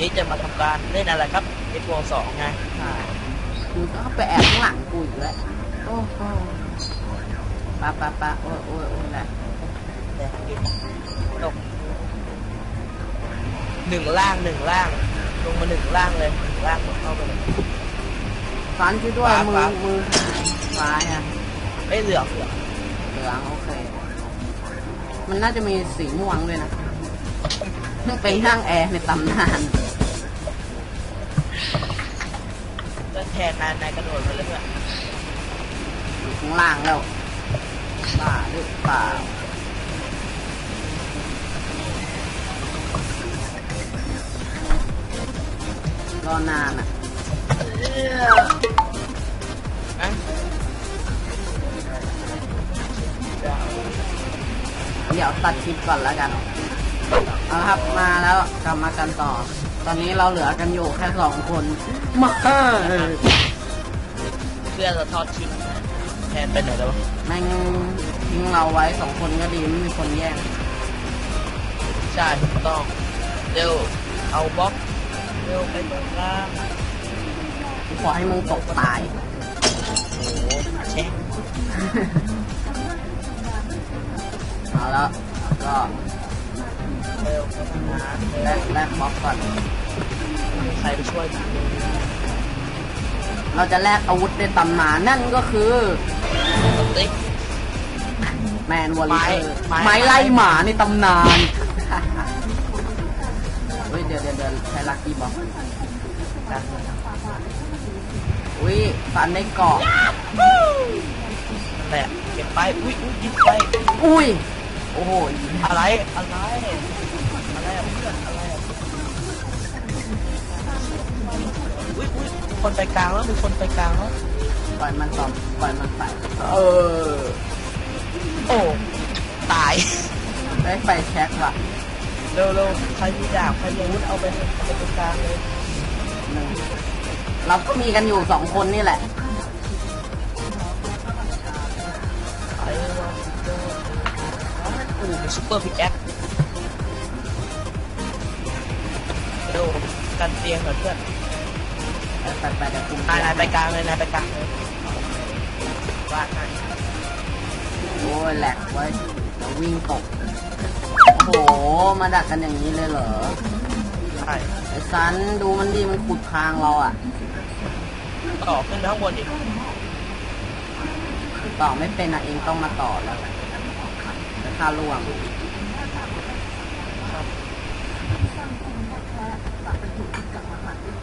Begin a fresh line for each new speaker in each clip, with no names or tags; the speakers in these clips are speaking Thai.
สตูดิโอทีวีวันนี้จะมาทำการเล่นอะไรครับเอ็กโสองไง
ใช่กูก็ไปแอบข้างหลังกูอีกแล้วโอ้โหปะปะปะโอ้ยโอ้ยโอ้ยแหละ
แต่กินตกหนึ่งล่างหนึ่งล่าง ลงมาหนึ่งล่างเลยหนึ่งล่างเข้าไปเลย
ฟันช่วยด้วย
ฟ้า
มือ
ฟ้า
มือฟ้าอะ
เอ้ยเหลืองเหลือง
เหลืองโอเค มันน่าจะมีสีม่วงด้วยนะเป็นช่างแอร์ในตำนาน
แทนนายนายกระโดดไปเลยเพื่อน
อยู่ข้างล่างแล้วบ้าหรือเปล่ารอนานอะ
อะเดี๋ยว
เดี๋ยวตัดคลิปก่อนแล้วกัน เอาละครับมาแล้วกลับมากันต่อ ตอนนี้เราเหลือกันอยู่แค่สองคน มา
เพื่อนเราทอดทิ้งนะแทนไปไหนแล้ววะ
แม่งทิ้งเราไว้สองคนก็ดีไม่มีคนแย่ง
ใช่ถูกต้องเร็วเอาบล็อกเร็วไปตรงกลาง
กูขอให้มึงตกตาย
โอ้โหแช่ง
เอาแล้วก็
เร็วไปทำงาน
แลกแลกบล็อกก่อน
มีใครไปช่วยทีนึง
เราจะแลกอาวุธในตำนานนั่นก็คือ
สติ๊ก
แมนวอลเลอร์
ไม้
ไม้ไล่หมาในตำนานเฮ้ยเดี๋ยวเดี๋ยวเดี๋ยวใช้ลักกี้บล็อก
กัน
อุ้ยฟันได้เกาะ
นั่นแหละเก็บไป อุ้ยอุ้ยยิงไป
อุ้ย โอ้โห
อะไร อะไร อะไรอะเพื่อนอะไรอะอุ้ยอุ้ยมีคนไปกลางแล้วมีคนไปกลางแล้ว
ปล่อยมันตอมปล่อยมันไปเออ
โอ้ ตาย
ได้ไฟแช็กว่ะ
เร็วเร็วใครมีดาบใครมีอาวุธเอาไปเอาไปตรงกลางเลย
หนึ่งเราก็มีกันอยู่สองคนนี่แหละ
โอ้เป็นซุปเปอร์พิกแอคเร็วกันเตียงก่อนเพื่อน
ไปไปไปเดี๋ยวคุณ
นายนายไปกลางเลยนายไปกลางเลยว่าไง
โอ้ยแหลกไว้เดี๋ยววิ่งตก โอ้โห มาดักกันอย่างนี้เลยเหรอ
ใช่
ไอ้ซันดูมันดีมันขุดทางเราอะ
ต่อขึ้นไปข้างบนอีก
ต่อไม่เป็นอะเองต้องมาต่อแล้วแต่ ค่าล่วง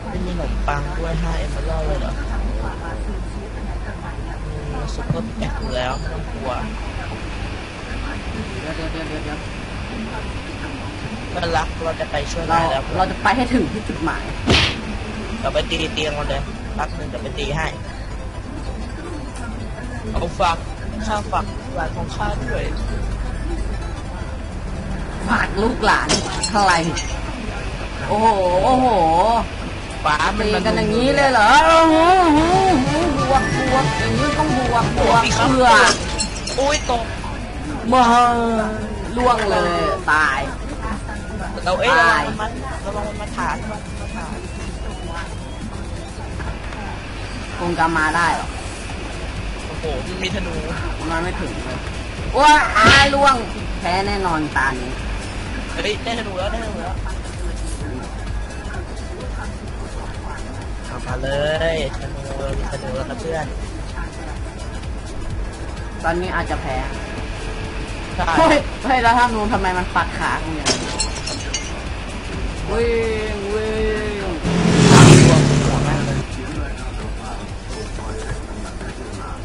ไม่มีขนมปังด้วยห้าเอ็มเบอร์เลยเหรอมีซุปเปอร์พิกแอคอยู่แล้วไม่ต้องกลัว
เดี๋ยวเดี๋ยวเดี๋ยวเดี๋ยวเดี๋ยว
เพื่อนรักเราจะไปช่วย
เรา
นายแล้ว
เราจะไปให้ถึงที่จุดหมาย
เราไปตีเตียงมันเลยรักหนึ่งจะไปตีให้เอาฝากข้าฝากหลานของข้าด้วย
ฝากลูกหลานอะไรโอ้โห โอ้โห
ฟ้ามัน
ตี
มัน
กันอย่างนี้เลยเหรอโอ้โหบวกบวกอย่างนี้ต้องบวกบวก
มีครับ
เพื่อ
อุ้ยตก
บ้าล่วงเลยตาย
เราเอ้ยระ
ตา
วั
ย
งมันระวังมันมาฐานมันมาฐาน
คงจะมาได้หรอ
โอ้โหมันมีธนู
มาไม่ถึงเลยว้าอาล่วงแพ้แน่นอนตานี้
เฮ้ยได้ธนูแล้วได้ธนูแล้วเอามาเลยธนูมีธนูแล้วนะเพื่อน
ตอนนี้อาจจะแพ้
ใช่
เฮ้ยเฮ้ยแล้วถ้านูนทำไมมันปัดขากูเนี่ยวิ่งวิ่ง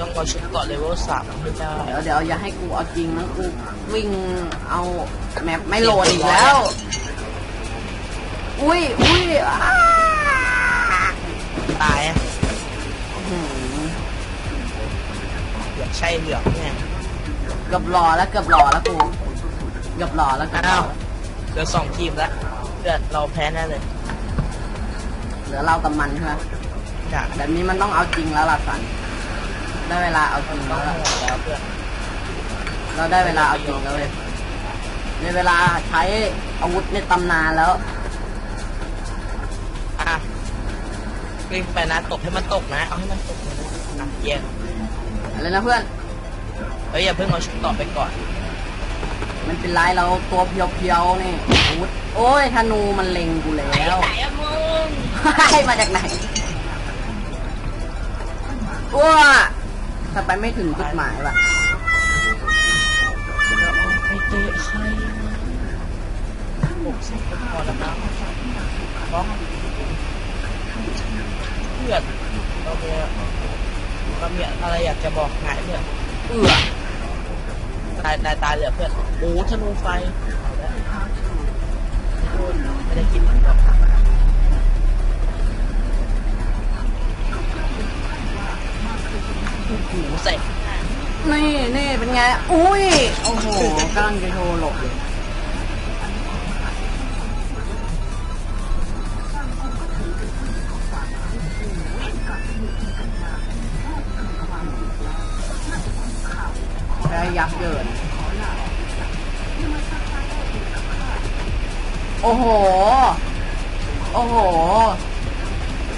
ต้องเอาชุดเกาะเลเวลสามให้ได้
เดี๋ยวเดี๋ยวอย่าให้กูเอาจริงนะกูวิ่งเอาแมปไม่โหลดอีกแล้ว อุ้ยอุ้ยอ้า
ตายอะ
อื้อหือ
เหลืองใช่เหลืองเนี่ย
เกือบหล่อแล้วเกือบหล่อแล้วกูเกือบหล่อแล้วเกือบหล่
อ้า
อ
วเหลือสองทีมแล้วเพื่อนเราแพ้แน่เลย
เหลือเรากับมันใช่ไหม
จ้ะ
แบบนี้มันต้องเอาจริงแล้วล่ะสัน ได้เวลาเอาจริงแล้ว
เรา
ได้เวลาเอาจริงแล้วเลยในเวลาใช้อาวุธในตำนานแล้ว
อะวิ่งไปนะตกให้มันตกนะ เอาให้มันตกนะอะเยี่ย
อะไรนะเพื่อน
เฮ้ยอย่าเพิ่งเอาชุดต่อไปก่อน
มันเป็นไรเราตัวเพียวๆนี่อาวุธโอ้ยธนูมันเล็งกูแล้ว
ไหนอะมึง
ให้มาจากไหนว้า ถ้าไปไม่ถึงจุดหมายว่ะ
จะเอาไปเตะใครหกสิบก็พอแล้วนะบล็อกเพื่อนเราเนี่ยเรามีอะไรอยากจะบอกนายเพื่อนเอือตายตายตายเลยอะเพื่อนโอ้ธนูไฟเอาแล้วไม่ได้กินหรอกโอ้โห ใส่
นี่นี่เป็นไง อุ้ย โอ้โหกำลังจะโทรหลบเลยแค่ยักเกินโอ้โห โอ้โห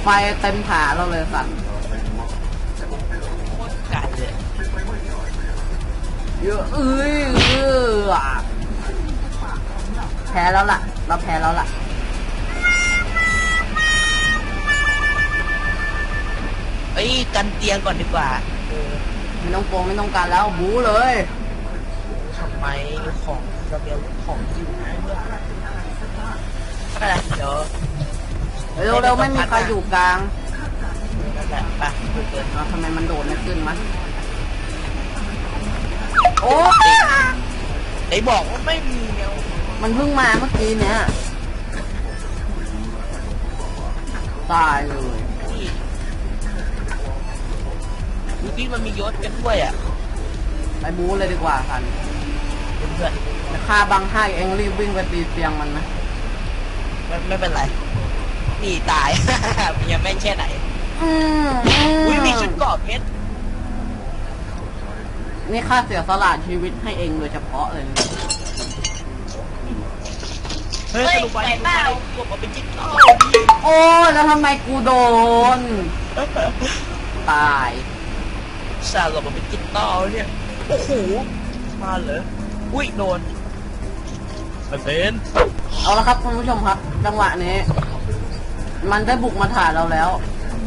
ไฟเต็มขาเราเลยสัน
โเย
อะเอ้ยเออแพ้แล้วล่ะ เราแพ้แล้วล่ะ
เอ้ยกันเตียงก่อนดีกว่าเออ
ไม่ต้องโกงไม่ต้องการแล้วบู๊เลย
ทำไมของระเบียงของอยู่นะเพื่อนไม่เป็นไรเดี๋ยว
เร็วเร็วไม่มีใครอยู่กลาง
นั่นแหละไปดูเกิน
เอาทำไมมันโดดไม่ขึ้นมะ โอ้ย
ไอ้บอกว่าไม่มีเงา
มันเพิ่งมาเมื่อกี้เนี้ยตายเลย
ที่เมื่อกี้มันมียศกันด้วยอะ
ไปบู๊เลยดีกว่าสัน
เพื่อน
จะฆ่าบังให้เองรีบวิ่งไปตีเตียงมันนะ
ๆไม่ไม่เป็นไรนี่ตาย ยังไม่แค่ไหน
อืม
อุ้ยมีชุดเกราะเพชร
นี่ค่าเสียสละชีวิตให้เองโดยเฉพาะเลยนะ
เฮ้ยสรุปไปสรุปไปกบเอาเป็นจิ๊กต้อ
โอ้ยแล้วทำไมกูโดน ตาย
สาหลบมาเป็นจิ๊กต้อเนี่ยโอ้โหมาเหรออุ้ยโดนไม่เป็น
เอาละครับคุณผู้ชมครับ จังหวะนี้ มันได้บุกมาถ่ายเราแล้ว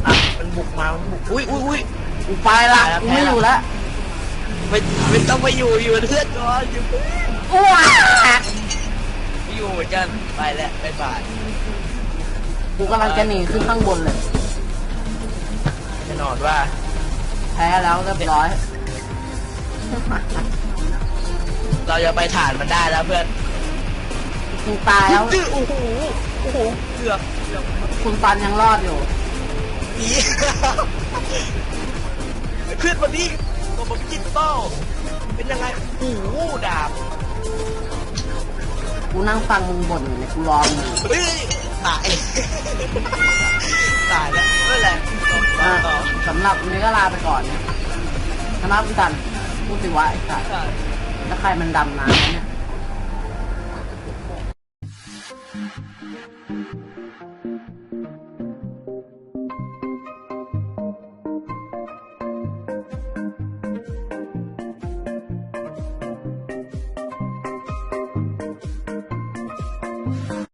อะมันบุกมามันบุกอุ้ยอุ้ยอุ้ย
กูไปละกูไม่อยู่แล้ว
ไม่ไม่ต้องไปอยู่อยู่เป็นเพื่อนก่อนอยู่เพื่อน
อ้วก
ไม่อยู่เหมือนกันไปแล้วบ๊ายบาย
กูกำลังจะหนีขึ้นข้างบนเลย
แน่นอนว่า
แพ้แล้วเรียบร้อย
เราจะไปฐานมันได้แล้วเพื่อน
กูตายแล้ว
ดื้อโอ้โหโอ้โหเกือบเกือบ
คุณปันยังรอดอยู่
หนี ขึ้นมาดิ ตัวมันจิตเต้าเป็นยังไงโอ้โหดาบ
กูนั่งฟังมึงบ่นอยู่เนี่ยกูรอมึง
เฮ้ยตาย ตายแล้วไม่เป็นไรต่อต่อ
อะ
ต่อ
สำหรับวันนี้ก็ลาไปก่อนเนี่ยนะครับคุณตันพูดสิวะไอ้สัตว์
ใช่
แล้วใครมันดำน้ำวะเนี่ย